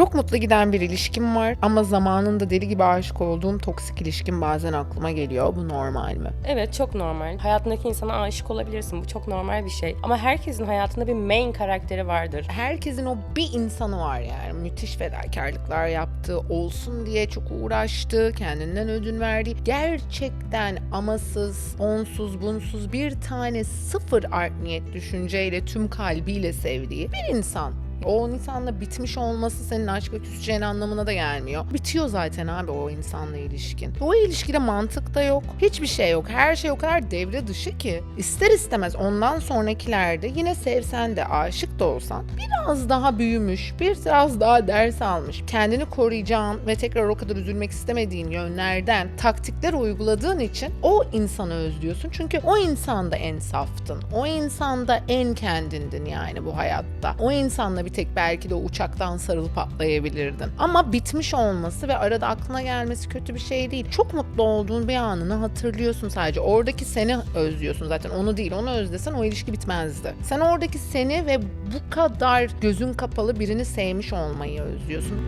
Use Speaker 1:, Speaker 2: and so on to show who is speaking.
Speaker 1: Çok mutlu giden bir ilişkim var ama zamanında deli gibi aşık olduğum toksik ilişkim bazen aklıma geliyor. Bu normal mi?
Speaker 2: Evet çok normal. Hayatındaki insana aşık olabilirsin. Bu çok normal bir şey. Ama herkesin hayatında bir main karakteri vardır.
Speaker 1: Herkesin o bir insanı var yani. Müthiş fedakarlıklar yaptı, olsun diye çok uğraştı, kendinden ödün verdi. Gerçekten amasız, onsuz, bunsuz bir tane sıfır art niyet düşünceyle tüm kalbiyle sevdiği bir insan. O insanla bitmiş olması senin aşka küseceğin anlamına da gelmiyor. Bitiyor zaten abi o insanla ilişkin. O ilişkide mantık da yok. Hiçbir şey yok. Her şey o kadar devre dışı ki. İster istemez ondan sonrakilerde yine sevsen de aşık da olsan biraz daha büyümüş, biraz daha ders almış, kendini koruyacağın ve tekrar o kadar üzülmek istemediğin yönlerden taktikler uyguladığın için o insanı özlüyorsun. Çünkü o insanda en saftın. O insanda en kendindin yani bu hayatta. O insanla bir tek belki de uçaktan sarılıp atlayabilirdin. Ama bitmiş olması ve arada aklına gelmesi kötü bir şey değil. Çok mutlu olduğun bir anını hatırlıyorsun sadece. Oradaki seni özlüyorsun zaten. Onu değil. Onu özlesen o ilişki bitmezdi. Sen oradaki seni ve bu kadar gözün kapalı birini sevmiş olmayı özlüyorsun.